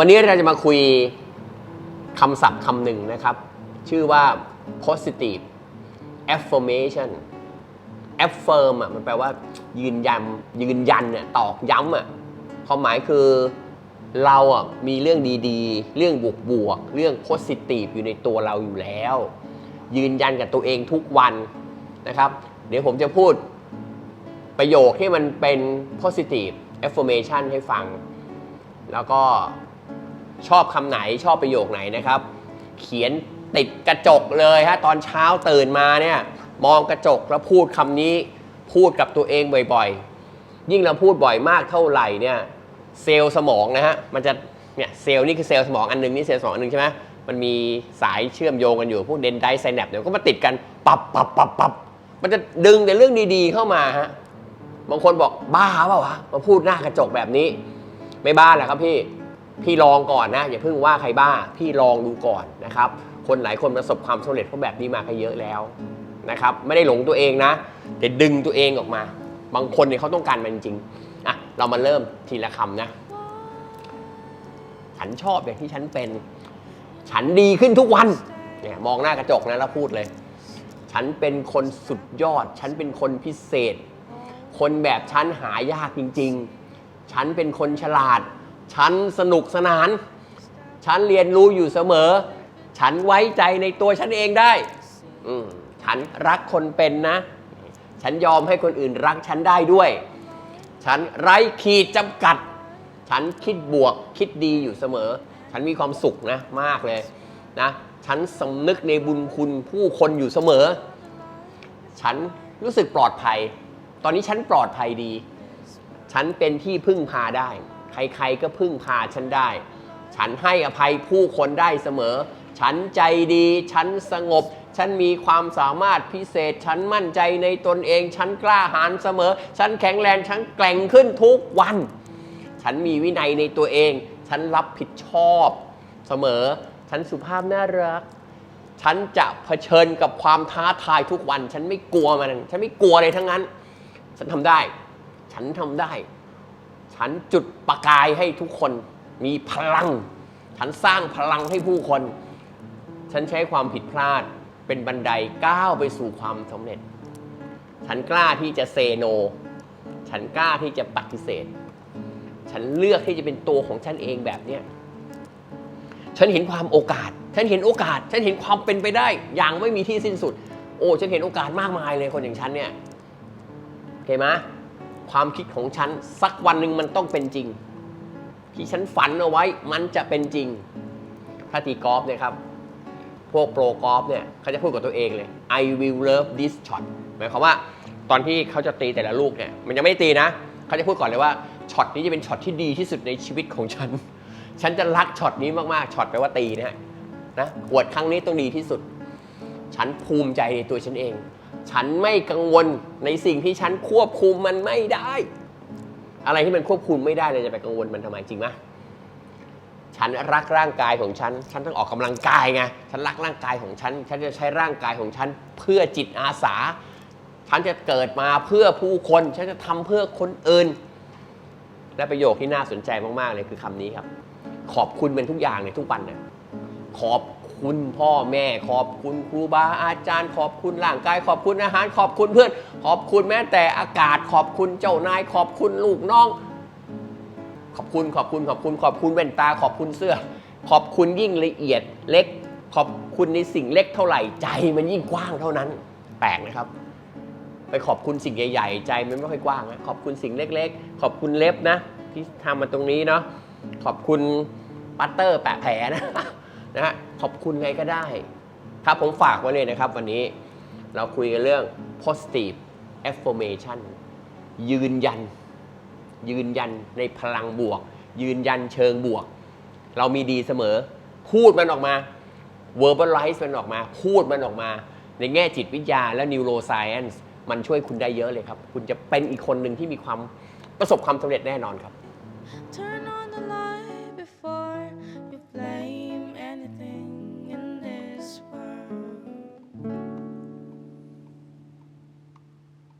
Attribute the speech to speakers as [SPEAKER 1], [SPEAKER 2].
[SPEAKER 1] วันนี้เราจะมาคุยคำศัพท์คำหนึ่งนะครับ ชื่อว่า positive affirmation affirm อะมันแปลว่า ยืนยันยืนยันเนี่ยตอกย้ำอะความหมายคือเราอะมีเรื่องดีๆ เรื่องบวกบวกๆเรื่อง positive อยู่ในตัวเราอยู่แล้ว ยืนยันกับตัวเองทุกวันนะครับ เดี๋ยวผมจะพูดประโยคที่มันเป็น positive affirmation ให้ฟัง แล้วก็ ชอบคำไหนชอบประโยคไหนนะครับ เขียนติดกระจกเลยฮะตอนเช้าตื่นมาเนี่ยมองกระจกแล้วพูดคำนี้พูดกับตัวเองบ่อยๆ ยิ่งเราพูดบ่อยมากเท่าไหร่เนี่ยเซลล์สมองนะฮะมันจะเนี่ยเซลล์นี่คือเซลล์สมองอันหนึงนี่เซลล์สมองอันหนึงใช่ไหมมันมีสายเชื่อมโยงกันอยู่พวกเดนไดไซแนปเนี่ยก็มาติดกันปับปับปับปับมันจะดึงแต่เรื่องดีๆเข้ามาฮะบางคนบอกบ้าเปล่าวะมาพูดหน้ากระจกแบบนี้ ไม่บ้าแหละครับพี่ พี่ลองก่อนนะอย่าเพิ่งว่าใครบ้า พี่ลองดูก่อนนะครับ คนหลายคนประสบความสำเร็จเพราะแบบนี้มาก็เยอะแล้วนะครับ ไม่ได้หลงตัวเองนะ แต่ดึงตัวเองออกมา บางคนเนี่ยเขาต้องการมันจริงๆอะเรามาเริ่มทีละคำนะฉันชอบอย่างที่ฉันเป็น ฉันดีขึ้นทุกวันเนี่ยมองหน้ากระจกนะแล้วพูดเลย ฉันเป็นคนสุดยอด ฉันเป็นคนพิเศษ คนแบบฉันหายากจริง ๆ ฉันเป็นคนฉลาด ฉันสนุกสนาน ฉันเรียนรู้อยู่เสมอ ฉันไว้ใจในตัวฉันเองได้ ฉันรักคนเป็นนะ ฉันยอมให้คนอื่นรักฉันได้ด้วย ฉันไร้ขีดจำกัด ฉันคิดบวกคิดดีอยู่เสมอ ฉันมีความสุขนะมากเลยนะฉันสำนึกในบุญคุณผู้คนอยู่เสมอ ฉันรู้สึกปลอดภัย ตอนนี้ฉันปลอดภัยดี ฉันเป็นที่พึ่งพาได้ ใครๆก็พึ่งพาฉันได้ ฉันให้อภัยผู้คนได้เสมอ ฉันใจดี ฉันสงบ ฉันมีความสามารถพิเศษ ฉันมั่นใจในตนเอง ฉันกล้าหาญเสมอ ฉันแข็งแรง ฉันแกร่งขึ้นทุกวัน ฉันมีวินัยในตัวเอง ฉันรับผิดชอบเสมอ ฉันสุภาพน่ารัก ฉันจะเผชิญกับความท้าทายทุกวัน ฉันไม่กลัวมัน ฉันไม่กลัวเลยทั้งนั้น ฉันทำได้ ฉันทำได้ ฉันจุดประกายให้ทุกคนมีพลัง ฉันสร้างพลังให้ผู้คน ฉันใช้ความผิดพลาดเป็นบันไดก้าวไปสู่ความสำเร็จ ฉันกล้าที่จะเซโน ฉันกล้าที่จะปฏิเสธ ฉันเลือกที่จะเป็นตัวของฉันเองแบบเนี้ยฉันเห็นความโอกาส ฉันเห็นโอกาส ฉันเห็นความเป็นไปได้ อย่างไม่มีที่สิ้นสุด โอ้ ฉันเห็นโอกาสมากมายเลยคนอย่างฉันเนี่ยโอเคไหม ความคิดของฉัน สักวันหนึ่งมันต้องเป็นจริง ที่ฉันฝันเอาไว้มันจะเป็นจริงถ้าตีกอล์ฟเนี่ยครับ พวกโปรกอล์ฟเนี่ยเขาจะพูดกับตัวเองเลย I will love this shot หมายความว่าตอนที่เขาจะตีแต่ละลูกเนี่ยมันยังไม่ตีนะ เขาจะพูดก่อนเลยว่าช็อตนี้จะเป็นช็อตที่ดีที่สุดในชีวิตของฉัน ฉันจะรักช็อตนี้มากๆช็อตแปลว่าตีนะฮะนะหวดครั้งนี้ต้องดีที่สุด ฉันภูมิใจในตัวฉันเอง ฉันไม่กังวลในสิ่งที่ฉันควบคุมมันไม่ได้ อะไรที่มันควบคุมไม่ได้เลยจะไปกังวลมันทำไมจริงไหมฉันรักร่างกายของฉัน ฉันต้องออกกำลังกายไง ฉันรักร่างกายของฉัน ฉันจะใช้ร่างกายของฉันเพื่อจิตอาสา ฉันจะเกิดมาเพื่อผู้คน ฉันจะทำเพื่อคนอื่น และประโยคที่น่าสนใจมากๆเลยคือคำนี้ครับ ขอบคุณเป็นทุกอย่างในทุกวันนะขอบ คุณพ่อแม่ขอบคุณครูบาอาจารย์ ขอบคุณร่างกายขอบคุณอาหาร ขอบคุณเพื่อน ขอบคุณแม้แต่อากาศ ขอบคุณเจ้านาย ขอบคุณลูกน้อง ขอบคุณขอบคุณขอบคุณ ขอบคุณแว่นตา ขอบคุณเสื้อ ขอบคุณยิ่งละเอียดเล็ก ขอบคุณในสิ่งเล็กเท่าไหร่ใจมันยิ่งกว้างเท่านั้น แปลกนะครับไปขอบคุณสิ่งใหญ่ๆ ใจมันไม่ค่อยกว้างนะขอบคุณสิ่งเล็กๆ ขอบคุณเล็บนะ ที่ทำมาตรงนี้เนาะขอบคุณปัตเตอร์แปะแผลนะ นะฮะขอบคุณไงก็ได้ครับผมฝากไว้เลยนะครับ วันนี้เราคุยกันเรื่อง positive affirmation ยืนยัน ยืนยันในพลังบวก ยืนยันเชิงบวก เรามีดีเสมอ พูดมันออกมา verbalize มันออกมา พูดมันออกมา ในแง่จิตวิทยาและ neuroscience มันช่วยคุณได้เยอะเลยครับ คุณจะเป็นอีกคนหนึ่งที่มีความประสบความสำเร็จแน่นอนครับ
[SPEAKER 2] Turn